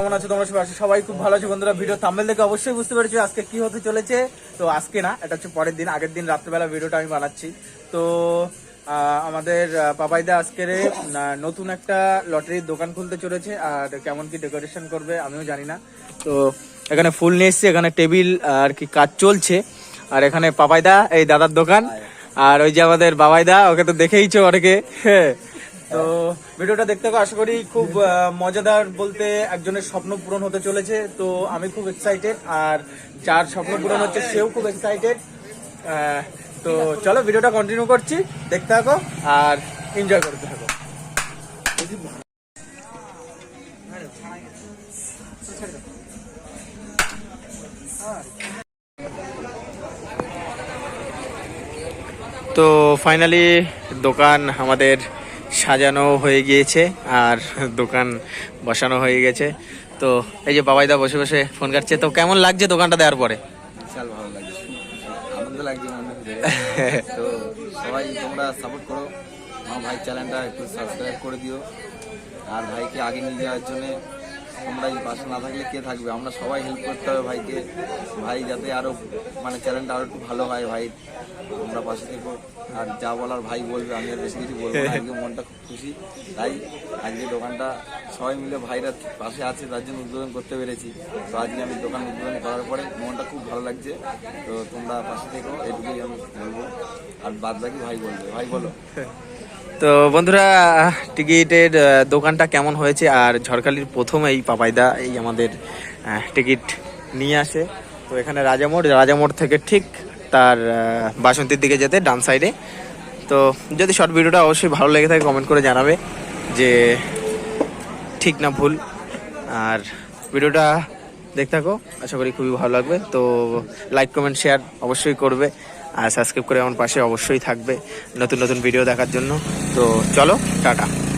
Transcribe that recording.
কেমন আছো? তোমরা সবাই? সবাই খুব ভালো আছো বন্ধুরা। ভিডিও থাম্বেল দেখে অবশ্যই বুঝতে পেরেছ আজকে কি হতে চলেছে। তো আজকে না এটা হচ্ছে পরের দিন আগের দিন রাত্রেবেলা ভিডিওটা আমি বানাচ্ছি। তো আমাদের পাপাইদা আজকের নতুন একটা লটারির দোকান খুলতে চলেছে। আর কেমন কি ডেকোরেশন করবে আমিও জানি না। তো এখানে ফুল নিয়ে এসছি এখানে টেবিল আর কি কাজ চলছে। আর এখানে পাপাইদা এই দাদার দোকান। আর ওই যে আমাদের বাবাইদা ওকে তো দেখেইছো অনেকে। হ্যাঁ। তো ভিডিওটা দেখতে আশা করি খুব মজাদার বলতে একজনের স্বপ্ন পূরণ হতে চলেছে। তো আমি খুব এক্সাইটেড আর যার স্বপ্ন পূরণ হচ্ছে সেও খুব এক্সাইটেড তো চলো ভিডিওটা কন্টিনিউ করছি, দেখতে থাকো, আর এনজয় করতে থাকো। তো ফাইনালি দোকান আমাদের সাজানো হয়ে গিয়েছে আর দোকান বসানো হয়ে গেছে। তো এই যে বাবাইদা বসে বসে ফোন কাটছে। তো কেমন লাগছে দোকানটা দেওয়ার পরে? ভালো লাগছে। আনন্দ লাগছে তো সবাই তোমরা সাপোর্ট করো। আমার ভাই একটু সাবস্ক্রাইব করে দিও। আর ভাইকে আগে নিয়ে যাওয়ার জন্য তোমরা এই পাশে না থাকলে কে থাকবে? আমরা সবাই হেল্প করতে হবে ভাইকে। ভাই যাতে আরও মানে চ্যানেলটা আরও একটু ভালো হয় ভাই। তোমরা পাশে থেকো। আর যা বলার ভাই বলবে আমি আর বেশি কিছু বলব আজকে মনটা খুব খুশি। তাই আজকে দোকানটা সবাই মিলে ভাইরা পাশে আছে, তার জন্য উদ্বোধন করতে পেরেছি। তো আজকে আমি দোকান উদ্বোধন করার পরে মনটা খুব ভালো লাগছে। তো তোমরা পাশে থেকো, এটুকুই আমি বলব। আর বাদ বাকি ভাই বলবে। ভাই বলো। তো বন্ধুরা টিকিটের দোকানটা কেমন হয়েছে? আর ঝড়খালির প্রথম এই পাপাইদা এই আমাদের টিকিট নিয়ে আসে। তো এখানে রাজামোড় রাজামোড় থেকে ঠিক তার বাসন্তীর দিকে যেতে ডান সাইডে। তো যদি শর্ট ভিডিওটা অবশ্যই ভালো লেগে থাকে কমেন্ট করে জানাবে যে ঠিক না ভুল। আর ভিডিওটা দেখতে থাকো, আশা করি খুবই ভালো লাগবে। তো লাইক কমেন্ট শেয়ার অবশ্যই করবে। আর সাবস্ক্রাইব করে আমার পাশে অবশ্যই থাকবে। নতুন নতুন ভিডিও দেখার জন্য। তো চলো, টাটা।